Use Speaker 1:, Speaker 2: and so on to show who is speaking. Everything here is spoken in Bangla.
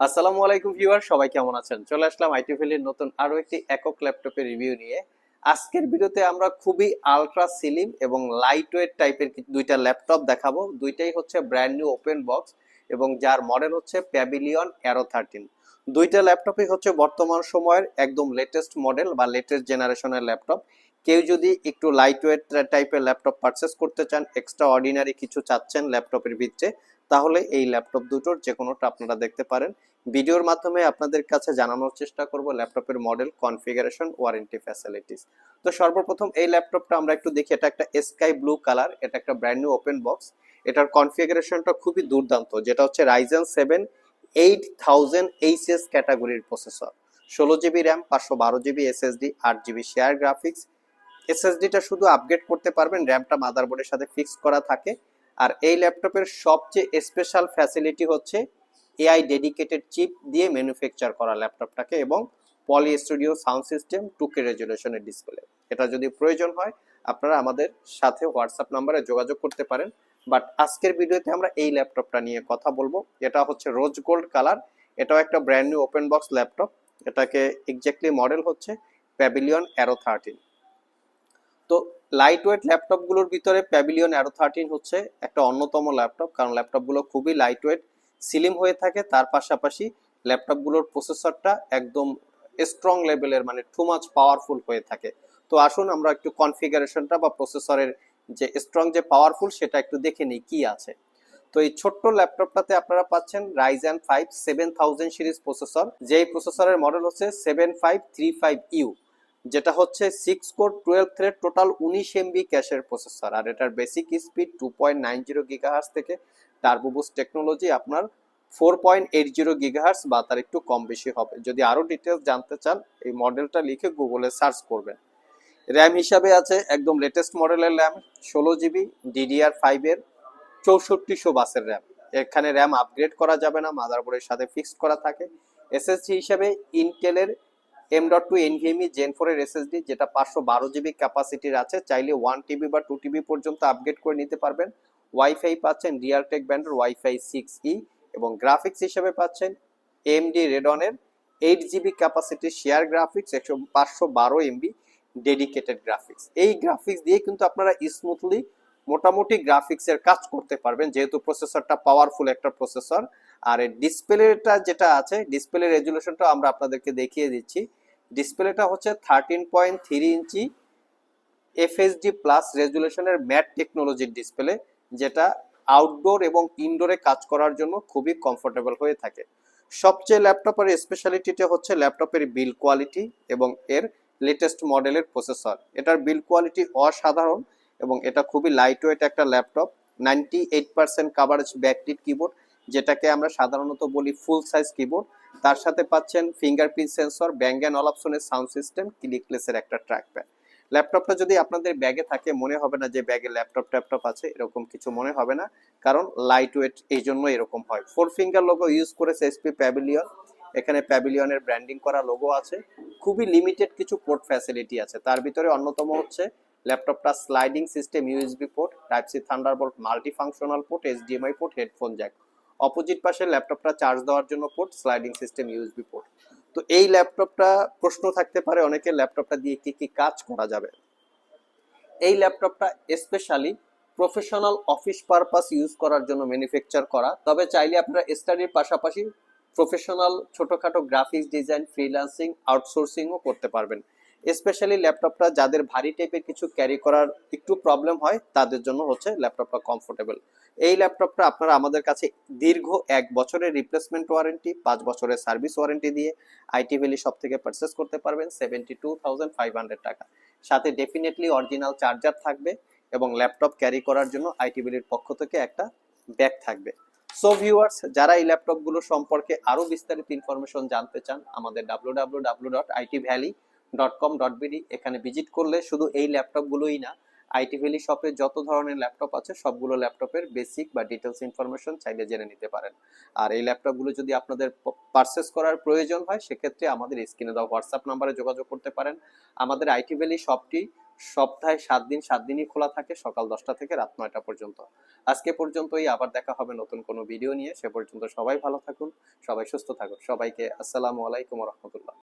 Speaker 1: আসসালামু আলাইকুম ভিউয়ার, সবাই কেমন আছেন? চলে আসলাম আইটি ভ্যালির নতুন আরও একটি একক ল্যাপটপের রিভিউ নিয়ে। আজকের ভিডিওতে আমরা খুবই আলট্রা সিলিম এবং লাইট ওয়েট টাইপের দুইটা ল্যাপটপ দেখাবো। দুইটাই হচ্ছে ব্র্যান্ড নিউ ওপেন বক্স এবং যার মডেল হচ্ছে প্যাভিলিয়ন অ্যারো থার্টিন দুইটা ল্যাপটপই হচ্ছে বর্তমান সময়ের একদম লেটেস্ট মডেল বা লেটেস্ট জেনারেশনের ল্যাপটপ। কেউ যদি একটু লাইট ওয়েট টাইপের ল্যাপটপ পারচেস করতে চান এক্সট্রা অর্ডিনারি কিছু চাচ্ছেন ল্যাপটপের ভিতরে তাহলে এই ল্যাপটপ দুটোর যে কোনোটা আপনারা দেখতে পারেন। ভিডিওর মাধ্যমে আপনাদের কাছে জানানোর চেষ্টা করব ল্যাপটপের মডেল, কনফিগারেশন, ওয়ারেন্টি ফ্যাসিলিটিস। তো সর্বপ্রথম এই ল্যাপটপটা আমরা একটু দেখি, এটা একটা স্কাই ব্লু কালার, এটা একটা ব্র্যান্ড নিউ ওপেন বক্স। এটার কনফিগারেশনটা খুবই দুর্দান্ত, যেটা হচ্ছে Ryzen seven eight thousand HS ক্যাটাগরির প্রসেসর। ষোলো জিবি র্যাম, পাঁচশো বারো জিবি এসএসডি, আট জিবি শেয়ার গ্রাফিক্স। এসএসডিটা শুধু আপগ্রেড করতে পারবেন, র্যামটা মাদারবোর্ডের সাথে ফিক্স করা থাকে। আর এই ল্যাপটপের সবচেয়ে স্পেশাল ফ্যাসিলিটি হচ্ছে এআই ডেডিকেটেড চিপ দিয়ে ম্যানুফ্যাকচার করা ল্যাপটপটাকে এবং পলি স্টুডিও সাউন্ড সিস্টেম টুকে রেজুলেশনের ডিসপ্লে এটা যদি প্রয়োজন হয়, আপনারা আমাদের সাথে হোয়াটসঅ্যাপ নাম্বারে যোগাযোগ করতে পারেন। বাট আজকের ভিডিওতে আমরা এই ল্যাপটপটা নিয়ে কথা বলব। এটা হচ্ছে রোজ গোল্ড কালার এটাও একটা brand new open box laptop. এটাকে এক্স্যাক্টলি মডেল হচ্ছে প্যাভিলিয়ন অ্যারো থার্টিন তো লাইট ওয়েট ল্যাপটপগুলোর ভিতরে প্যাভিলিয়ন অ্যারো থার্টিন হচ্ছে একটা অন্যতম ল্যাপটপ কারণ ল্যাপটপগুলো খুবই লাইট ওয়েট সিলিম হয়ে থাকে। তার পাশাপাশি ল্যাপটপগুলোর প্রসেসরটা একদম স্ট্রং লেভেলের মানে টু মাচ পাওয়ারফুল হয়ে থাকে। তো আসুন আমরা একটু কনফিগারেশনটা বা প্রসেসরের যে স্ট্রং যে পাওয়ারফুল সেটা একটু দেখে নিই কি আছে। তো এই ছোট্ট ল্যাপটপটাতে আপনারা পাচ্ছেন Ryzen five seven thousand series processor যেই প্রসেসরের মডেল হচ্ছে seven five three five U যেটা হচ্ছে six core twelve thread total উনিশ এমবি ক্যাশের প্রসেসর আর এটার basic speed two point nine zero gigahertz থেকে টার্বোবুস টেকনোলজি আপনার four point eight zero gigahertz বা তার একটু কম বেশি হবে। যদি আরও ডিটেলস জানতে চান, এই মডেলটা লিখে গুগলে সার্চ করবেন। র্যাম হিসাবে আছে একদম লেটেস্ট মডেলের র্যাম ষোলো জিবি ডিডিআর ফাইভের চৌষট্টিশো বাসের র্যাম এখানে র্যাম আপগ্রেড করা যাবে না মাদারবোর্ডের সাথে ফিক্সড করা থাকে। এসএসডি হিসাবে ইন্টেলের M dot two NVMe gen ফোরের এসএসডি যেটা পাঁচশো বারো জিবি ক্যাপাসিটির আছে, চাইলে ওয়ান টিবি বা টু টিবি পর্যন্ত আপগ্রেড করে নিতে পারবেন। ওয়াইফাই পাচ্ছেন রিয়ালটেক ব্যান্ডের ওয়াইফাই সিক্স ই এবং গ্রাফিক্স হিসেবে পাচ্ছেন এমডি রেডনের এইট জিবি ক্যাপাসিটির শেয়ার গ্রাফিক্স একশো পাঁচশো বারো এমবি ডেডিকেটেড গ্রাফিক্স এই গ্রাফিক্স দিয়ে কিন্তু আপনারা স্মুথলি মোটামুটি গ্রাফিক্সের কাজ করতে পারবেন, যেহেতু প্রসেসরটা পাওয়ারফুল একটা প্রসেসর আর ডিসপ্লেটা যেটা আছে ডিসপ্লে রেজুলেশনটা আমরা আপনাদেরকে দেখিয়ে দিচ্ছি। ডিসপ্লেটা হচ্ছে thirteen point three inch FHD plus রেজুলেশনের matte টেকনোলজির ডিসপ্লে যেটা আউটডোর এবং ইনডোরে কাজ করার জন্য খুবই কমফোর্টেবল হয়ে থাকে। সবচেয়ে ল্যাপটপের স্পেশালিটিটা হচ্ছে ল্যাপটপের বিল কোয়ালিটি এবং এর লেটেস্ট মডেলের প্রসেসর এটার বিল কোয়ালিটি অসাধারণ এবং এটা খুবই লাইট ওয়েট একটা laptop ninety eight percent coverage backlit keyboard যেটাকে আমরা সাধারণত বলি ফুল সাইজ কিবোর্ড তার সাথে পাচ্ছেন ফিঙ্গারপ্রিন্ট সেন্সর ব্যাঙ্গ অ্যান্ড অলাপসনের সাউন্ড সিস্টেম ক্লিকলেসের একটা ট্র্যাক প্যাড ল্যাপটপটা যদি আপনাদের ব্যাগে থাকে, মনে হবে না যে ব্যাগে ল্যাপটপ ট্যাপটপ আছে, এরকম কিছু মনে হবে না। কারণ লাইট ওয়েট এই জন্য এরকম হয়। ফোর ফিঙ্গার লোগো ইউজ করেছে এসপি প্যাভিলিয়ন এখানে প্যাভিলিয়নের ব্র্যান্ডিং করা লোগো আছে। খুবই লিমিটেড কিছু পোর্ট ফ্যাসিলিটি আছে। তার ভিতরে অন্যতম হচ্ছে ল্যাপটপটা sliding system USB port type C Thunderbolt multi functional port HDMI port headphone jack opposite পাশে ল্যাপটপটা চার্জ দেওয়ার জন্য port, sliding system, USB port. তো এই ল্যাপটপটা প্রশ্ন থাকতে পারে অনেকে ল্যাপটপটা দিয়ে কি কি কাজ করা যাবে। এই ল্যাপটপটা specially professional office purpose use করার জন্য ম্যানুফ্যাকচার করা। তবে চাইলে আপনারা স্টাডির পাশাপাশি প্রফেশনাল ছোটখাটো গ্রাফিক্স ডিজাইন ফ্রিল্যান্সিং আউটসোর্সিংও করতে পারবেন। স্পেশালি ল্যাপটপটা যাদের ভারী টাইপের কিছু ক্যারি করার একটু প্রবলেম হয়, তাদের জন্য হচ্ছে ল্যাপটপটা কমফোর্টেবল এই ল্যাপটপটা আপনারা আমাদের কাছে দীর্ঘ এক বছরের রিপ্লেসমেন্ট ওয়ারেন্টি পাঁচ বছরের সার্ভিস ওয়ারেন্টি দিয়ে আইটি ভ্যালি সব থেকে পারচেস করতে পারবেন seventy two thousand five hundred টাকা। সাথে ডেফিনেটলি অরিজিনাল চার্জার থাকবে এবং ল্যাপটপ ক্যারি করার জন্য আইটি ভ্যালির পক্ষ থেকে একটা ব্যাগ থাকবে। সো ভিউয়ার্স যারা এই ল্যাপটপগুলো সম্পর্কে আরও বিস্তারিত ইনফরমেশন জানতে চান, আমাদের W W W dot IT valley dot com dot BD এখানে ভিজিট করলে শুধু এই ল্যাপটপগুলোই না আইটি ভ্যালি শপে যত ধরনের ল্যাপটপ আছে, সবগুলো ল্যাপটপের বেসিক বা ডিটেলস ইনফরমেশন চাইলে জেনে নিতে পারেন। আর এই ল্যাপটপগুলো যদি আপনাদের পারচেস করার প্রয়োজন হয়, সেক্ষেত্রে আমাদের স্ক্রিনে দেওয়া হোয়াটসঅ্যাপ নাম্বারে যোগাযোগ করতে পারেন। আমাদের আইটি ভ্যালি শপটি সপ্তাহে সাত দিন, সাত দিনই খোলা থাকে, সকাল দশটা থেকে রাত নয়টা পর্যন্ত। আজকে পর্যন্তই, আবার দেখা হবে নতুন কোনো ভিডিও নিয়ে। সে পর্যন্ত সবাই ভালো থাকুন, সবাই সুস্থ থাকুন। সবাইকে আসসালামু আলাইকুম রহমতুল্লাহ।